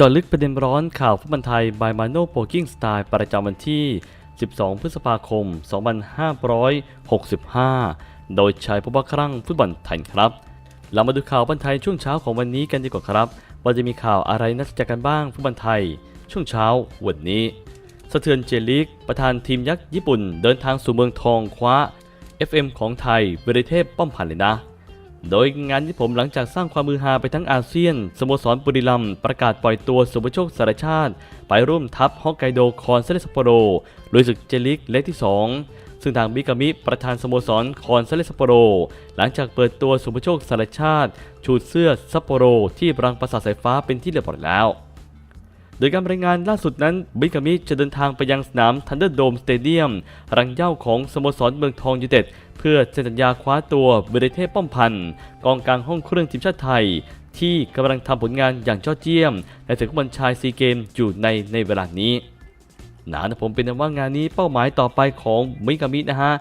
จาะลึกประเด็นร้อนข่าวฟุตบอลไทยบายมาโนโปกิ้งสไตล์ประจำวันที่ 12 พฤษภาคม 2565 โดยชายผู้บักครั่งฟุตบอลไทยครับ เรามาดูข่าวฟุตบอลไทยช่วงเช้าของวันนี้กันดีกว่าครับ ว่าจะมีข่าวอะไรน่าสนใจกันบ้างฟุตบอลไทย ช่วงเช้าวันนี้ สะเทือนเจลิก ประธานทีมยักษ์ญี่ปุ่น เดินทางสู่เมืองทองคว้า FM ของไทยเวริเทพป้อมพันเลยนะ โดยงานที่ผมหลังจากสร้างความมือฮาไปทั้งอาเซียนสโมสรบุรีรัมย์ประกาศปล่อยตัวสุภโชคสารชาติ ไปร่วมทัพฮอกไกโดคอนเซเลสโปโรลุยศึกเจลิกเลกที่ 2 ซึ่งทางบิกามิประธานสโมสรคอนเซเลสโปโรหลังจากเปิดตัวสุภโชคสารชาติ ชูเสื้อซัปโปโรที่รังปราสาทสายฟ้าเป็นที่เรียบร้อยแล้ว โดยการรายงานล่าสุดนั้นบิกามิจะเดินทางไปยังสนามทันเดอร์โดมสเตเดียมรังเย้าของสโมสรเมืองทองยูไนเต็ดเพื่อเซ็นสัญญาคว้าตัวเบเรเทป้อมพันธ์กองกลางห้องเครื่องทีมชาติไทย ที่กำลังทำผลงานอย่างยอดเยี่ยม ในศึกฟุตบอลชายซีเกมอยู่ในในเวลานี้หนานะผมเป็นว่างานนี้เป้าหมายต่อไปของมิกามินะฮะ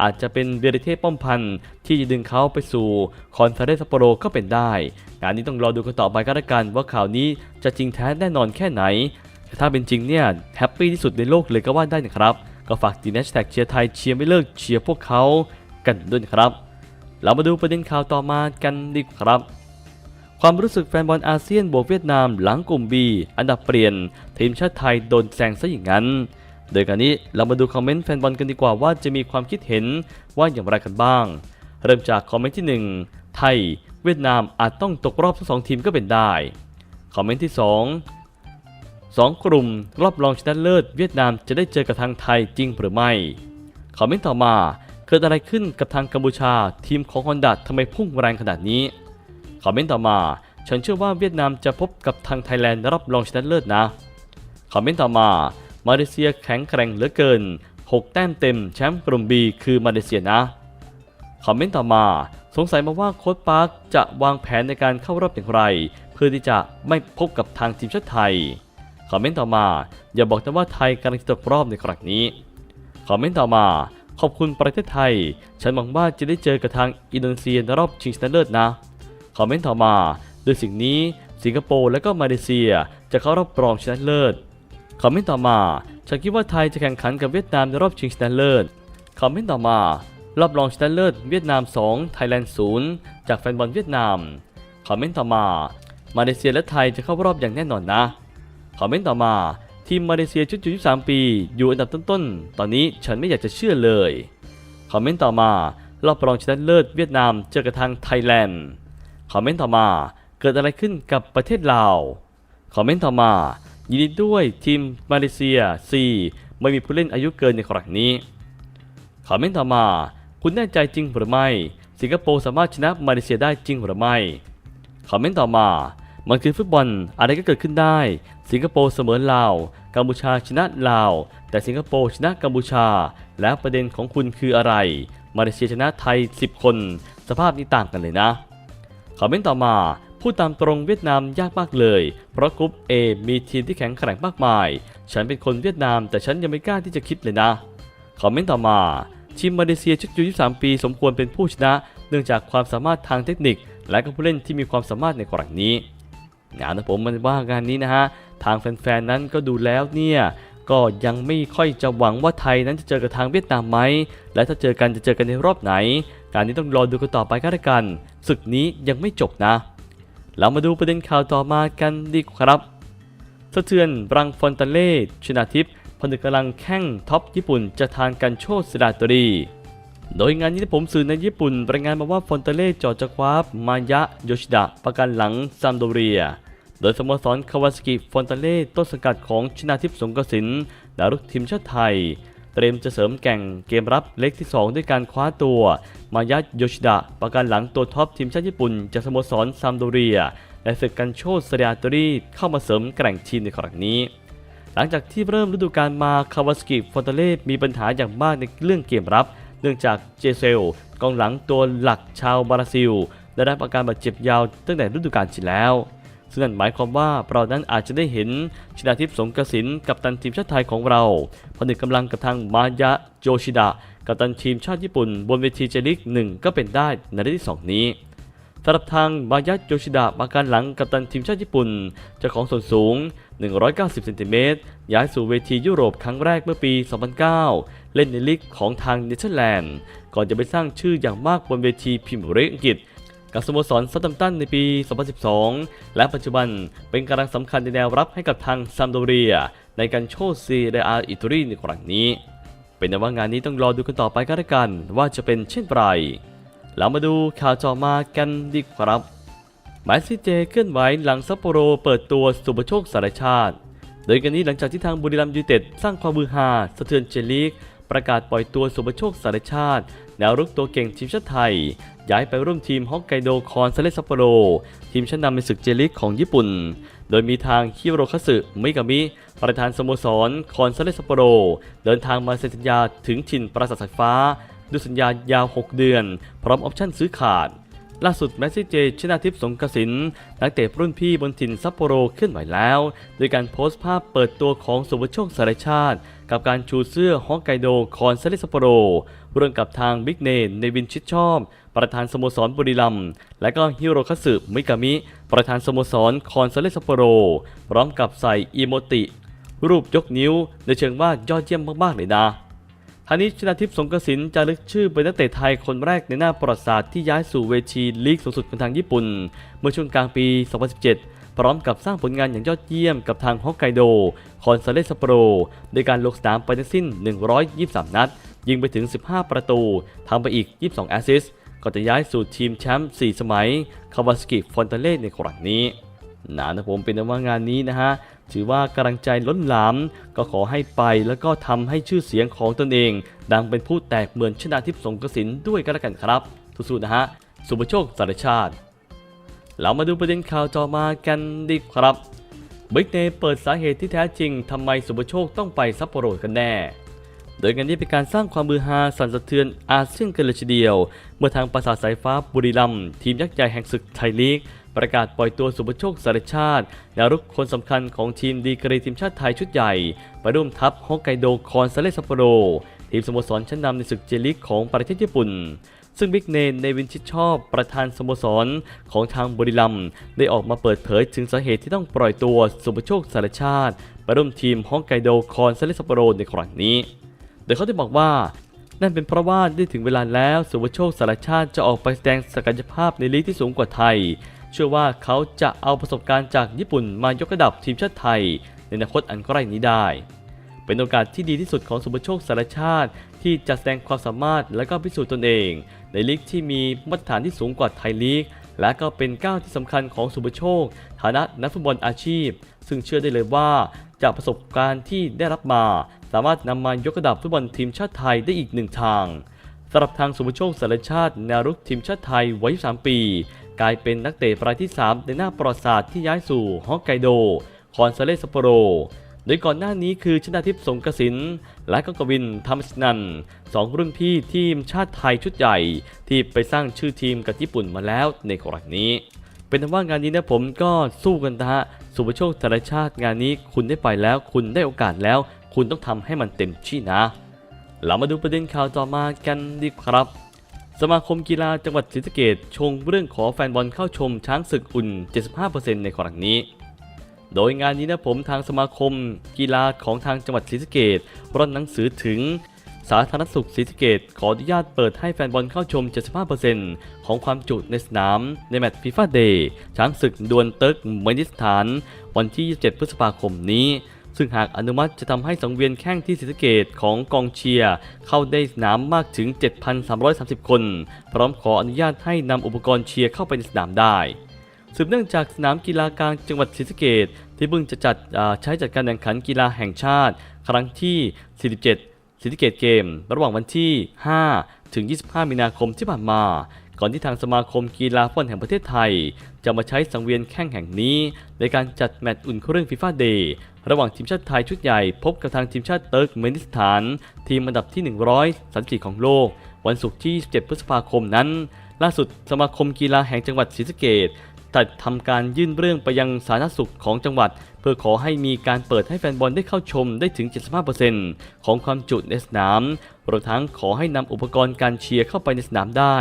อาจจะเป็นเบเรเทป้อมพันธ์ที่จะดึงเขาไปสู่คอนเฟอเรนซ์โปโรก็เป็นได้งานนี้ต้องรอดูกันต่อไปก็แล้วกันว่าข่าวนี้จะจริงแท้แน่นอนแค่ไหนแต่ถ้าเป็นจริงเนี่ยแฮปปี้ที่สุดในโลกเลยก็ว่าได้นะครับ ก็ฝากตีแนชแท็กเชียร์ไทยเชียร์ไม่เลิกเชียร์พวกเขากันด้วยครับ เรามาดูประเด็นข่าวต่อมากันดีครับความรู้สึกแฟนบอลอาเซียนบวกเวียดนามหลังกลุ่ม B อันดับเปลี่ยน ทีมชาติไทยโดนแซงซะอย่างนั้น โดยการนี้เรามาดูคอมเมนต์แฟนบอลกันดีกว่าว่าจะมีความคิดเห็นว่าอย่างไรกันบ้าง เริ่มจากคอมเมนต์ที่ 1 ไทย เวียดนามอาจต้องตกรอบทั้งสองทีมก็เป็นได้ คอมเมนต์ที่2สองกลุ่มรอบรองชนะเลิศเวียดนามจะได้เจอกับทางไทยจริงหรือไม่ คอมเมนต์ต่อมาเกิดอะไรขึ้นกับทางกัมพูชา ทีมของฮอนดัทำไมพุ่งแรงขนาดนี้ คอมเมนต์ต่อมา ฉันเชื่อว่าเวียดนามจะพบกับทางไทยแลนด์รอบรองชนะเลิศนะ คอมเมนต์ต่อมา มาเลเซียแข็งแกร่งเหลือเกิน 6 แต้มเต็มแชมป์กลุ่ม B คือมาเลเซียนะ คอมเมนต์ต่อมา สงสัยมาว่าโค้ชปาร์คจะวางแผนในการเข้ารอบอย่างไร เพื่อที่จะไม่พบกับทางทีมชาติไทย คอมเมนต์ต่อมา อย่าบอกนะว่าไทยกำลังจะตกรอบในครั้งนี้ คอมเมนต์ต่อมา ขอบคุณประเทศไทย ฉันหวังว่าจะได้เจอกับทางอินโดนีเซียในรอบชิงชนะเลิศนะ คอมเมนต์ต่อมาด้วยสิ่งนี้สิงคโปร์และก็มาเลเซียจะเข้ารอบรองชนะเลิศ คอมเมนต์ต่อมา ฉันคิดว่าไทยจะแข่งขันกับเวียดนามในรอบชิงชนะเลิศคอมเมนต์ต่อมา รอบรองชนะเลิศเวียดนาม 2 ไทยแลนด์ 0 จากแฟนบอลเวียดนาม คอมเมนต์ต่อมา มาเลเซียและไทยจะเข้ารอบอย่างแน่นอนนะ คอมเมนต์ต่อมา ทีมมาเลเซียชุดอายุ3ปี อยู่อันดับต้นๆ ตอนนี้ฉันไม่อยากจะเชื่อเลย คอมเมนต์ต่อมา รอบรองชนะเลิศเวียดนามเจอกับทางไทยแลนด์ คอมเมนต์ต่อมา เกิดอะไรขึ้นกับประเทศลาว คอมเมนต์ต่อมา ยินดีด้วยทีมมาเลเซีย 4 ไม่มีผู้เล่นอายุเกินในครั้งนี้คอมเมนต์ต่อมา คุณแน่ใจจริงหรือไม่ สิงคโปร์สามารถชนะมาเลเซียได้จริงหรือไม่คอมเมนต์ต่อมา มันคือฟุตบอลอะไรก็เกิดขึ้นได้ สิงคโปร์เสมอลาว กัมพูชาชนะลาว แต่สิงคโปร์ชนะกัมพูชา แล้วประเด็นของคุณคืออะไร มาเลเซียชนะไทย 10 คน สภาพนี้ต่างกันเลยนะคอมเมนต์ต่อมา พูดตามตรงเวียดนามยากมากเลย เพราะกรุ๊ป A มีทีมที่แข็งแกร่งมากมาย ฉันเป็นคนเวียดนามแต่ฉันยังไม่กล้าที่จะคิดเลยนะ คอมเมนต์ต่อมา ทีมมาเลเซียชุดยุ23 ปี สมควรเป็นผู้ชนะ เนื่องจากความสามารถทางเทคนิค และก็ผู้เล่นที่มีความสามารถในครั้งนี้งานนะผมมันว่างานนี้นะฮะ ทางแฟนๆนั้นก็ดูแล้วเนี่ยก็ยังไม่ค่อยจะหวังว่าไทยนั้นจะเจอกับทางเวียดนามไหม และถ้าเจอกันจะเจอกันในรอบไหน การนี้ต้องรอดูกันต่อไปก็แล้วกัน ศึกนี้ยังไม่จบนะ เรามาดูประเด็นข่าวต่อมากันดีกว่าครับ สะเทือนรังฟอนตาเล่ชนาทิพย์ผนึกกำลังแข่งท็อปญี่ปุ่นจะทานกันโชดสดาตรี โดยงานนี้ที่ผมสื่อในญี่ปุ่นรายงานมาว่าฟอนตาเล่จอจะคว้ามายะโยชิดะประกันหลังซัมโดเรีย โดยสโมสรคาวาสกิฟอนตาเล่ต้นสังกัดของชนาทิพย์สงกสินดารุกทีมชาติไทย เตรียมจะเสริมแก่งเกมรับเล็กที่ 2 ด้วยการคว้าตัว มายะโยชิดะประกันหลังตัวท็อปทีมชาติญี่ปุ่นจากสโมสรซัมโดเรีย และศึกกันโชดสเดียตรีเข้ามาเสริมแกร่งทีมในครั้งนี้ หลังจากที่เริ่มฤดูกาลมาคาวาสกิฟอนเตเล่มีปัญหาอย่างมากในเรื่องเกมรับ เนื่องจากเจเซลกองหลังตัวหลักชาวบราซิล ได้รับอาการบาดเจ็บยาวตั้งแต่ฤดูกาลที่แล้ว ซึ่งนั่นหมายความว่าเรานั้นอาจจะได้เห็นชนาทิพย์สงกสินกับตันทีมชาติไทยของเราผนึกกำลังกับทางมายะโยชิดะกับตันทีมชาติญี่ปุ่น บนเวทีเจลิกหนึ่งก็เป็นได้ในฤดูที่สองนี้สำหรับทางมายะโยชิดะมาการหลังกัปตันทีมชาติญี่ปุ่นเจ้าของส่วนสูง 190 เซนติเมตรย้ายสู่เวทียุโรปครั้งแรกเมื่อปี 2009 เล่นในลีกของทางเนเธอร์แลนด์ ก่อนจะไปสร้างชื่ออย่างมากบนเวทีพรีเมียร์ลีกอังกฤษ กับสโมสรซัตตัมตันในปี 2012 และปัจจุบันเป็นกำลังสำคัญในแนวรับให้กับทางซัมโดเรีย ในการโชว์ซีเรอาอิตาลีในครั้งนี้ เป็นแต่ว่างานนี้ต้องรอดูกันต่อไปก็แล้วกัน ว่าจะเป็นเช่นไรเรามาดูข่าวจอมากันดีครับหมายซีเจเคลื่อนไหวหลังซัปโปโรเปิดตัวสุปโชคสารชาติ โดยกันนี้หลังจากที่ทางบุรีรัมย์ยูเต็ดสร้างความมือฮาสะเทือนเจลีก ประกาศปล่อยตัวสุปโชคสารชาติแนวรุกตัวเก่งทีมชาติไทย ย้ายไปร่วมทีมฮอกไกโดคอนซาเลซัปโปโร ทีมชั้นนำในศึกเจลิกของญี่ปุ่น โดยมีทางฮิโรคัสึมิกามิ ประธานสโมสรคอนซาเลซัปโปโร เดินทางมาเซ็นสัญญาถึงถิ่นปราสาทสายฟ้าด้วยสัญญายาว 6 เดือน พร้อมออปชั่นซื้อขาด ล่าสุดแมสซี่เจชนาทิพย์สงกสินนักเตะรุ่นพี่บนถิ่นซัปโปโรเคลื่อนไหวแล้ว โดยการโพสต์ภาพเปิดตัวของสุภโชคสารชาติ กับการชูเสื้อฮอกไกโดคอนเซเลสซัปโปโรร่วมกับทางบิ๊กเนนในวินชิดชอบ ประธานสโมสรบุรีรัมย์และก็ฮิโรคัสึมิกามิ ประธานสโมสรคอนเซเลสซัปโปโรพร้อมกับใส่อีโมติ รูปยกนิ้วในเชิงว่ายอดเยี่ยมมากๆเลยนะ ทางนี้ชนาทิพย์สงกระสินจะลึกชื่อเป็นนักเตะไทยคนแรกในหน้าประวัติศาสตร์ที่ย้ายสู่เวทีลีกสูงสุดของทางญี่ปุ่น เมื่อช่วงกลางปี 2017 พร้อมกับสร้างผลงานอย่างยอดเยี่ยมกับทางฮอกไกโด คอนซาเลสโปรโดยการลงสนามไปทั้งสิ้น 123 นัด ยิงไปถึง 15 ประตูทำไปอีก 22 แอสซิสต์ก่อนจะย้ายสู่ทีมแชมป์ 4 สมัย คาวาสกิฟอนเตเล่ในครั้งนี้ นะนะผมเป็นว่างานนี้นะฮะถือว่ากำลังใจล้นหลามก็ขอให้ไปแล้วก็ทำให้ชื่อเสียงของตนเอง ดังเป็นผู้แตกเหมือนชนาทิพย์สงกสินด้วยกันแล้วกันครับสู้ๆนะฮะสุภโชคสารชาติ เรามาดูประเด็นข่าวต่อมากันดีครับบิ๊กเนเปิดสาเหตุที่แท้จริงทำไมสุภโชคต้องไปซัปโปโรกันแน่โดยงานนี้เป็นการสร้างความมือฮาสั่นสะเทือนอาเซียนกันเลยทีเดียว เมื่อทางปราสาทสายฟ้าบุรีรัมย์ทีมยักษ์ใหญ่แห่งศึกไทยลีก ประกาศปล่อยตัวสุภโชคสารชาติแนวรุกคนสำคัญของทีมดีกรีทีมชาติไทยชุดใหญ่ไปร่วมทัพฮอกไกโดคอนซาเลสซัปโปโร ทีมสโมสรชั้นนำในศึกเจลีกของประเทศญี่ปุ่น ซึ่งบิ๊กเนนในวินชิดชอบประธานสโมสรของทางบุรีรัมได้ออกมาเปิดเผยถึงสาเหตุที่ต้องปล่อยตัวสุภโชคสารชาติไปร่วมทีมฮอกไกโดคอนซาเลสซัปโปโรในครั้งนี้ โดยเขาได้บอกว่านั่นเป็นเพราะว่าได้ถึงเวลาแล้วสุวโชคสารชาติจะออกไปแสดงศักยภาพในลีกที่สูงกว่าไทย เชื่อว่าเขาจะเอาประสบการณ์จากญี่ปุ่นมายกระดับทีมชาติไทย ในอนาคตอันใกล้นี้ได้ เป็นโอกาสที่ดีที่สุดของสุภโชคสารชาติ ที่จะแสดงความสามารถและก็พิสูจน์ตนเอง ในลีกที่มีมาตรฐานที่สูงกว่าไทยลีก และก็เป็นก้าวที่สำคัญของสุภโชค ฐานะนักฟุตบอลอาชีพ ซึ่งเชื่อได้เลยว่าจากประสบการณ์ที่ได้รับมา สามารถนำมายกระดับฟุตบอลทีมชาติไทยได้อีกหนึ่งทางสำหรับทางสุภโชคสารชาติแนวรุกทีมชาติไทยวัย 23 ปี กลายเป็นนักเตะรายที่ 3 ในหน้าประวัติศาสตร์ที่ย้ายสู่ฮอกไกโด คอนซาเลสโปโร โดยก่อนหน้านี้คือชนาทิพย์สงกสิน และก็กวินธรรมสนันสองรุ่นพี่ทีมชาติไทยชุดใหญ่ ที่ไปสร้างชื่อทีมกับญี่ปุ่นมาแล้วในครั้งนี้ เป็นแต่ว่างานนี้นะผมก็สู้กันนะฮะสุภโชคธารชาติงานนี้คุณได้ไปแล้ว คุณได้โอกาสแล้ว คุณต้องทำให้มันเต็มที่นะ เรามาดูประเด็นข่าวต่อมากันดีครับ สมาคมกีฬาจังหวัดศรีสะเกดชงเรื่องขอแฟนบอลเข้าชมช้างศึกอุ่น 75%ในครั้งนี้ โดยงานนี้นะผมทางสมาคม กีฬาของทางจังหวัดศรีสะเกดร่อนหนังสือถึง สาธารณสุขศรีสะเกดขออนุญาตเปิดให้แฟนบอลเข้าชม 75%ของความจุในสนาม ในแมตช์ฟีฟ่าเดย์ช้างศึกดวลเติร์กเมนิสถาน วันที่ 27 พฤษภาคมนี้ ซึ่งหากอนุมัติจะทำให้สังเวียนแข่งที่ศรีสะเกดของกองเชียร์เข้าได้สนามมากถึง 7,330 คน พร้อมขออนุญาตให้นำอุปกรณ์เชียร์เข้าไปในสนามได้สืบเนื่องจากสนามกีฬากลางจังหวัดศรีสะเกดที่เพิ่งจะจัดใช้จัดการแข่งขันกีฬาแห่งชาติ ครั้งที่ 47ศรีสะเกดเกม ระหว่างวันที่ 5 ถึง 25 มีนาคมที่ผ่านมาก่อนที่ทางสมาคมกีฬาฟุตบอลแห่งประเทศไทย จะมาใช้สังเวียนแข่งแห่งนี้ ในการจัดแมตช์อุ่นเครื่องฟีฟ่าเดย์ ระหว่างทีมชาติไทยชุดใหญ่พบกับทางทีมชาติเติร์กเมนิสถาน ทีมอันดับที่ 134 ของโลก วันศุกร์ที่ 27 พฤษภาคมนั้น ล่าสุดสมาคมกีฬาแห่งจังหวัดศรีสะเกษจัดทำการยื่นเรื่องไปยังสาธารณสุขของจังหวัด เพื่อขอให้มีการเปิดให้แฟนบอลได้เข้าชมได้ถึง 75%ของความจุในสนามรวมทั้งขอให้นำอุปกรณ์การเชียร์เข้าไปในสนามได้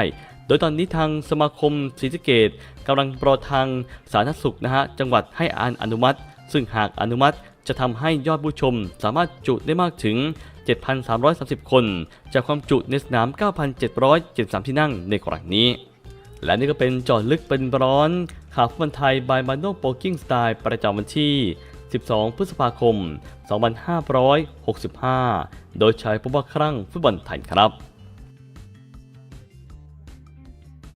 โดยตอนนี้ทางสมาคมศรีสะเกดกำลังรอทางสาธารณสุขนะฮะจังหวัดให้อ่านอนุมัติ ซึ่งหากอนุมัติ จะทำให้ยอดผู้ชมสามารถจุได้มากถึง 7,330 คน จากความจุในสนาม 9,773 ที่นั่งในครั้งนี้ และนี่ก็เป็นจอดลึกเป็นร้อนข่าวฟุตบอลไทย by m a n o p o k i n g Style ประจำวันที่ 12 พฤษภาคม 2565 โดยใชายผู้ว่าครั่งฟุตบอลไทยครับ